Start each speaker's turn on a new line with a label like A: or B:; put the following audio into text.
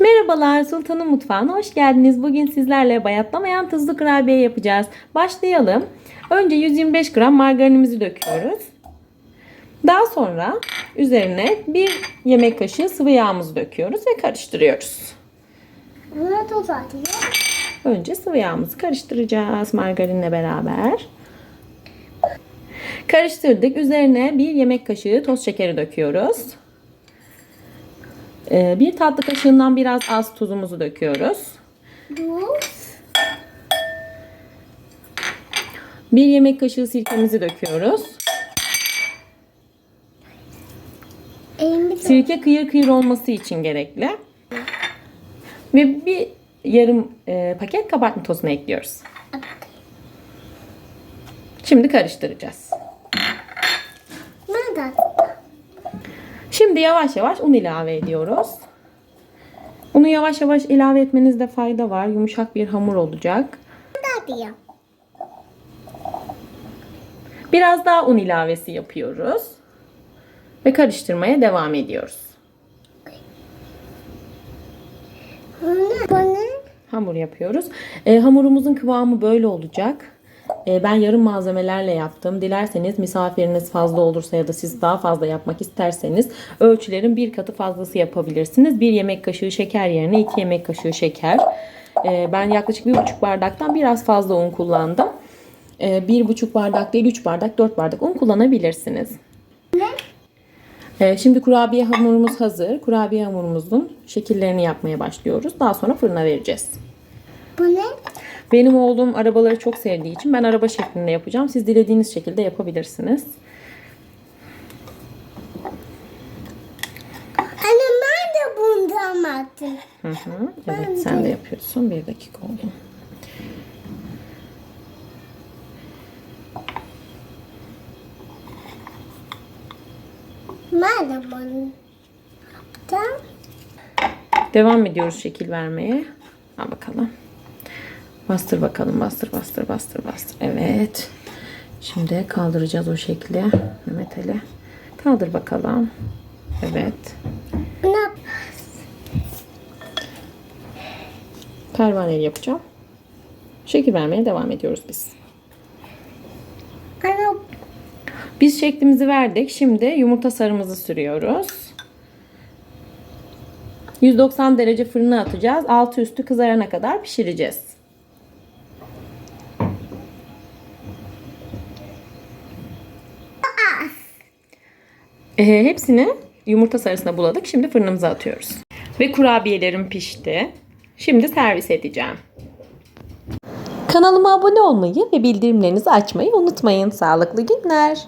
A: Merhabalar Sultan'ın mutfağına hoş geldiniz. Bugün sizlerle bayatlamayan tuzlu kurabiye yapacağız. Başlayalım. Önce 125 gram margarinimizi döküyoruz. Daha sonra üzerine bir yemek kaşığı sıvı yağımızı döküyoruz ve karıştırıyoruz.
B: Buna tuz atıyor.
A: Önce sıvı yağımızı karıştıracağız margarinle beraber. Karıştırdık. Üzerine bir yemek kaşığı toz şekeri döküyoruz. Ee, Bir tatlı kaşığından biraz az tuzumuzu döküyoruz.
B: Tuz.
A: Bir yemek kaşığı sirkemizi döküyoruz. Sirke kıyır kıyır olması için gerekli. Ve bir yarım e, paket kabartma tozunu ekliyoruz. Şimdi karıştıracağız.
B: Nereden?
A: Şimdi yavaş yavaş un ilave ediyoruz. Unu yavaş yavaş ilave etmenizde fayda var. Yumuşak bir hamur olacak. Biraz daha un ilavesi yapıyoruz. Ve karıştırmaya devam ediyoruz. Hamur yapıyoruz. E, hamurumuzun kıvamı böyle olacak. E, ben yarım malzemelerle yaptım. Dilerseniz misafiriniz fazla olursa ya da siz daha fazla yapmak isterseniz ölçülerin bir katı fazlası yapabilirsiniz. Bir yemek kaşığı şeker yerine iki yemek kaşığı şeker. E, ben yaklaşık bir buçuk bardaktan biraz fazla un kullandım. E, bir buçuk bardak değil üç bardak dört bardak un kullanabilirsiniz. Şimdi kurabiye hamurumuz hazır. Kurabiye hamurumuzun şekillerini yapmaya başlıyoruz. Daha sonra fırına vereceğiz.
B: Bu ne?
A: Benim oğlum arabaları çok sevdiği için ben araba şeklinde yapacağım. Siz dilediğiniz şekilde yapabilirsiniz.
B: Anne ben de bundan attım.
A: Hı hı. Evet sen de yapıyorsun. Bir dakika oldu.
B: Ben de bunu yaptım.
A: Devam ediyoruz şekil vermeye. Al bakalım. Bastır bakalım. Bastır bastır bastır bastır. Evet. Şimdi kaldıracağız o şekli. Mehmet Ali. Kaldır bakalım. Evet.
B: Ne yap?
A: Pervaneli yapacağım. Şekil vermeye devam ediyoruz biz.
B: Anne
A: Biz şeklimizi verdik. Şimdi yumurta sarımızı sürüyoruz. 190 derece fırına atacağız. Altı üstü kızarana kadar pişireceğiz. Ee, hepsini yumurta sarısına buladık. Şimdi fırınımıza atıyoruz. Ve kurabiyelerim pişti. Şimdi servis edeceğim. Kanalıma abone olmayı ve bildirimlerinizi açmayı unutmayın. Sağlıklı günler.